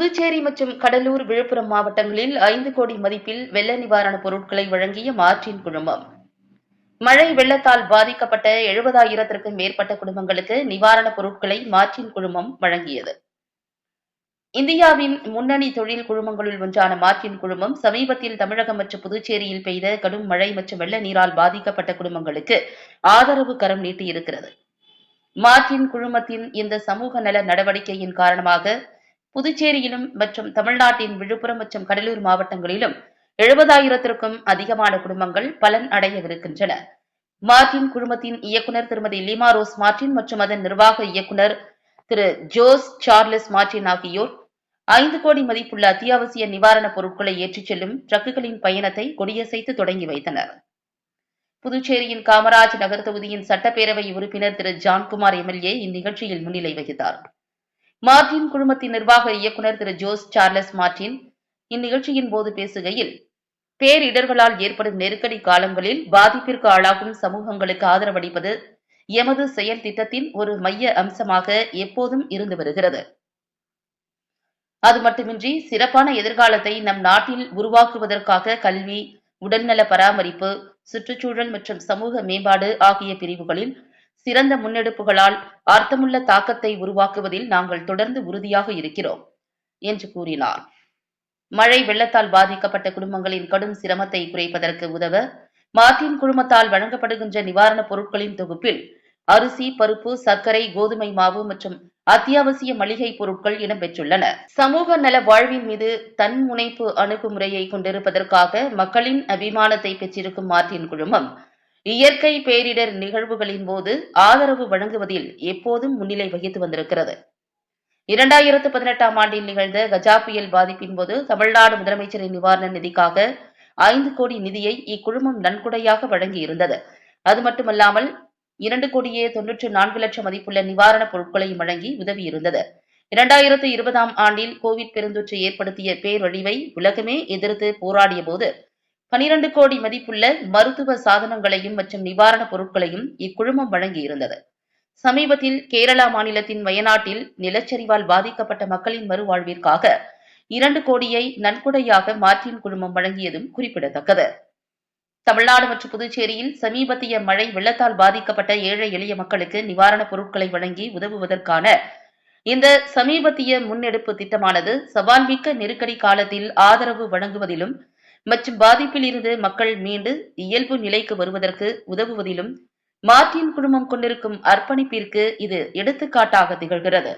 புதுச்சேரி மற்றும் கடலூர் விழுப்புரம் மாவட்டங்களில் ஐந்து கோடி மதிப்பில் வெள்ள நிவாரணப் பொருட்களை வழங்கிய மாற்றின் குழுமம். மழை வெள்ளத்தால் பாதிக்கப்பட்ட எழுபதாயிரத்திற்கும் மேற்பட்ட குடும்பங்களுக்கு நிவாரணப் பொருட்களை மாற்றின் குழுமம் வழங்கியது. இந்தியாவின் முன்னணி தொழில் குழுமங்களுள் ஒன்றான மாற்றின் குழுமம் சமீபத்தில் தமிழகம் மற்றும் புதுச்சேரியில் பெய்த கடும் மழை மற்றும் வெள்ள நீரால் பாதிக்கப்பட்ட குடும்பங்களுக்கு ஆதரவு கரம் நீட்டியிருக்கிறது. மாற்றின் குழுமத்தின் இந்த சமூக நல நடவடிக்கையின் காரணமாக புதுச்சேரியிலும் மற்றும் தமிழ்நாட்டின் விழுப்புரம் மற்றும் கடலூர் மாவட்டங்களிலும் எழுபதாயிரத்திற்கும் அதிகமான குடும்பங்கள் பலன் அடையவிருக்கின்றன. மார்டின் குழுமத்தின் இயக்குனர் திருமதி லீமா ரோஸ் மார்டின் மற்றும் அதன் நிர்வாக இயக்குனர் திரு ஜோஸ் சார்லஸ் மார்டின் ஆகியோர் ஐந்து கோடி மதிப்புள்ள அத்தியாவசிய நிவாரணப் பொருட்களை ஏற்றிச் செல்லும் ட்ரக்குகளின் பயணத்தை கொடியசைத்து தொடங்கி வைத்தனர். புதுச்சேரியின் காமராஜ் நகர் தொகுதியின் சட்டப்பேரவை உறுப்பினர் திரு ஜான்குமார் எம்எல்ஏ இந்நிகழ்ச்சியில் முன்னிலை வகித்தார். மார்டின் குழுமத்தின் நிர்வாக இயக்குநர் திரு ஜோஸ் சார்லஸ் மார்டின் இந்நிகழ்ச்சியின் போது பேசுகையில் பேரிடர்களால் ஏற்படும் நெருக்கடி காலங்களில் பாதிப்பிற்கு ஆளாகும் சமூகங்களுக்கு ஆதரவளிப்பது எமது செயல் திட்டத்தின் ஒரு மைய அம்சமாக எப்போதும் இருந்து வருகிறது. அது மட்டுமின்றி சிறப்பான எதிர்காலத்தை நம் நாட்டில் உருவாக்குவதற்காக கல்வி உடல்நல பராமரிப்பு சுற்றுச்சூழல் மற்றும் சமூக மேம்பாடு ஆகிய பிரிவுகளில் சிறந்த முன்னெடுப்புகளால் அர்த்தமுள்ள தாக்கத்தை உருவாக்குவதில் நாங்கள் தொடர்ந்து உறுதியாக இருக்கிறோம் என்று கூறினார். மழை வெள்ளத்தால் பாதிக்கப்பட்ட குடும்பங்களின் கடும் சிரமத்தை குறைப்பதற்கு உதவ மார்டின் குழுமத்தால் வழங்கப்படுகின்ற நிவாரணப் பொருட்களின் தொகுப்பில் அரிசி பருப்பு சர்க்கரை கோதுமை மாவு மற்றும் அத்தியாவசிய மளிகை பொருட்கள் இடம்பெற்றுள்ளன. சமூக நல வாழ்வின் மீது தன்முனைப்பு அணுகுமுறையை கொண்டிருப்பதற்காக மக்களின் அபிமானத்தை பெற்றிருக்கும் மார்டின் குழுமம் இயற்கை பேரிடர் நிகழ்வுகளின் போது ஆதரவு வழங்குவதில் எப்போதும் முன்னிலை வகித்து வந்திருக்கிறது. இரண்டாயிரத்து பதினெட்டாம் ஆண்டில் நிகழ்ந்த கஜா புயல் பாதிப்பின் போது தமிழ்நாடு முதலமைச்சரின் நிவாரண நிதிக்காக ஐந்து கோடி நிதியை இக்குழுமம் நன்கொடையாக வழங்கியிருந்தது. அது மட்டுமல்லாமல் இரண்டு கோடியே தொன்னூற்று நான்கு லட்சம் மதிப்புள்ள நிவாரணப் பொருட்களையும் வழங்கி உதவியிருந்தது. இரண்டாயிரத்து இருபதாம் ஆண்டில் கோவிட் பெருந்தொற்று ஏற்படுத்திய பேரழிவை உலகமே எதிர்த்து போராடிய போது பனிரண்டு கோடி மதிப்புள்ள மருத்துவ சாதனங்களையும் மற்றும் நிவாரணப் பொருட்களையும் இக்குழுமம் வழங்கியிருந்தது. சமீபத்தில் கேரளா மாநிலத்தின் வயநாட்டில் நிலச்சரிவால் பாதிக்கப்பட்ட மக்களின் மறுவாழ்விற்காக இரண்டு கோடியை நன்கொடையாக மார்டின் குழுமம் வழங்கியதும் குறிப்பிடத்தக்கது. தமிழ்நாடு மற்றும் புதுச்சேரியில் சமீபத்திய மழை வெள்ளத்தால் பாதிக்கப்பட்ட ஏழை எளிய மக்களுக்கு நிவாரணப் பொருட்களை வழங்கி உதவுவதற்கான இந்த சமீபத்திய முன்னெடுப்பு திட்டமானது சவால்மிக்க நெருக்கடி காலத்தில் ஆதரவு வழங்குவதிலும் மற்றும் பாதிப்பில் இருந்து மக்கள் மீண்டு இயல்பு நிலைக்கு வருவதற்கு உதவுவதிலும் மார்டின் குழுமம் கொண்டிருக்கும் அர்ப்பணிப்பிற்கு இது எடுத்துக்காட்டாக திகழ்கிறது.